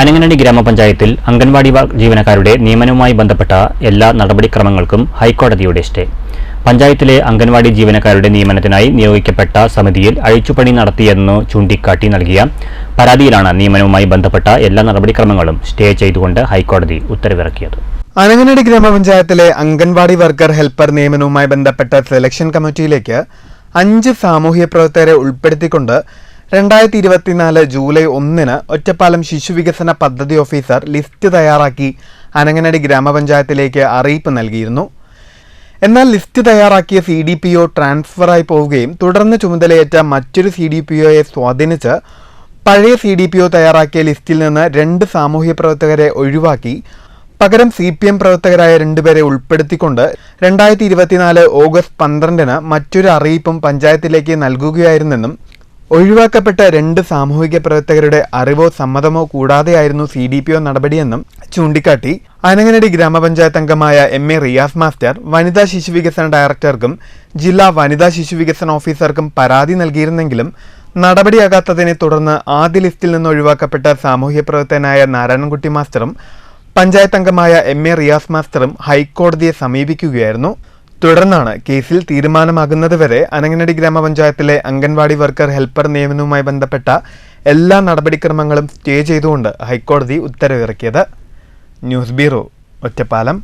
അനങ്ങനടി ഗ്രാമപഞ്ചായത്തിൽ അംഗൻവാടി ജീവനക്കാരുടെ നിയമനവുമായി ബന്ധപ്പെട്ട എല്ലാ നടപടിക്രമങ്ങൾക്കും ഹൈക്കോടതിയുടെ സ്റ്റേ. പഞ്ചായത്തിലെ അംഗൻവാടി ജീവനക്കാരുടെ നിയമനത്തിനായി നിയോഗിക്കപ്പെട്ട സമിതിയിൽ അഴിച്ചുപണി നടത്തിയെന്ന് ചൂണ്ടിക്കാട്ടി നൽകിയ പരാതിയിലാണ് നിയമനവുമായി ബന്ധപ്പെട്ട എല്ലാ നടപടിക്രമങ്ങളും സ്റ്റേ ചെയ്തുകൊണ്ട് ഹൈക്കോടതി ഉത്തരവിറക്കിയത്. അനങ്ങനടി ഗ്രാമപഞ്ചായത്തിലെ അംഗൻവാടി വർക്കർ ഹെൽപ്പർ നിയമനവുമായി ബന്ധപ്പെട്ട സെലക്ഷൻ കമ്മിറ്റിയിലേക്ക് അഞ്ച് സാമൂഹ്യ പ്രവർത്തകരെ ഉൾപ്പെടുത്തിക്കൊണ്ട് രണ്ടായിരത്തി ഇരുപത്തിനാല് ജൂലൈ ഒന്നിന് ഒറ്റപ്പാലം ശിശുവികസന പദ്ധതി ഓഫീസർ ലിസ്റ്റ് തയ്യാറാക്കി അനങ്ങനടി ഗ്രാമപഞ്ചായത്തിലേക്ക് അറിയിപ്പ് നൽകിയിരുന്നു. എന്നാൽ ലിസ്റ്റ് തയ്യാറാക്കിയ സി ഡി പി ഒ ട്രാൻസ്ഫറായി പോവുകയും തുടർന്ന് ചുമതലയേറ്റ മറ്റൊരു സി ഡി പി ഒയെ സ്വാധീനിച്ച് പഴയ സി ഡി പി ഒ തയ്യാറാക്കിയ ലിസ്റ്റിൽ നിന്ന് രണ്ട് സാമൂഹ്യ പ്രവർത്തകരെ ഒഴിവാക്കി. പകരം സി പി എം പ്രവർത്തകരായ രണ്ടുപേരെ ഉൾപ്പെടുത്തിക്കൊണ്ട് രണ്ടായിരത്തി ഇരുപത്തിനാല് ഓഗസ്റ്റ് പന്ത്രണ്ടിന് മറ്റൊരു അറിയിപ്പും പഞ്ചായത്തിലേക്ക് നൽകുകയായിരുന്നെന്നും ഒഴിവാക്കപ്പെട്ട രണ്ട് സാമൂഹിക പ്രവർത്തകരുടെ അറിവോ സമ്മതമോ കൂടാതെയായിരുന്നു സി ഡി പി ഒ നടപടിയെന്നും ചൂണ്ടിക്കാട്ടി. അനങ്ങനടി ഗ്രാമപഞ്ചായത്ത് അംഗമായ എം എ റിയാസ് മാസ്റ്റർ വനിതാ ശിശു വികസന ഡയറക്ടർക്കും ജില്ലാ വനിതാ ശിശു വികസന ഓഫീസർക്കും പരാതി നൽകിയിരുന്നെങ്കിലും നടപടിയാകാത്തതിനെ തുടർന്ന് ആദ്യ ലിസ്റ്റിൽ നിന്ന് ഒഴിവാക്കപ്പെട്ട സാമൂഹ്യ പ്രവർത്തകനായ നാരായണൻകുട്ടി മാസ്റ്ററും പഞ്ചായത്ത് അംഗമായ എം എ റിയാസ് മാസ്റ്ററും ഹൈക്കോടതിയെ സമീപിക്കുകയായിരുന്നു. തുടർന്നാണ് കേസിൽ തീരുമാനമാകുന്നതുവരെ അനങ്ങനടി ഗ്രാമപഞ്ചായത്തിലെ അംഗൻവാടി വർക്കർ ഹെൽപ്പർ നിയമനവുമായി ബന്ധപ്പെട്ട എല്ലാ നടപടിക്രമങ്ങളും സ്റ്റേ ചെയ്തുകൊണ്ട് ഹൈക്കോടതി ഉത്തരവിറക്കിയത്. News bureau Ottapalam.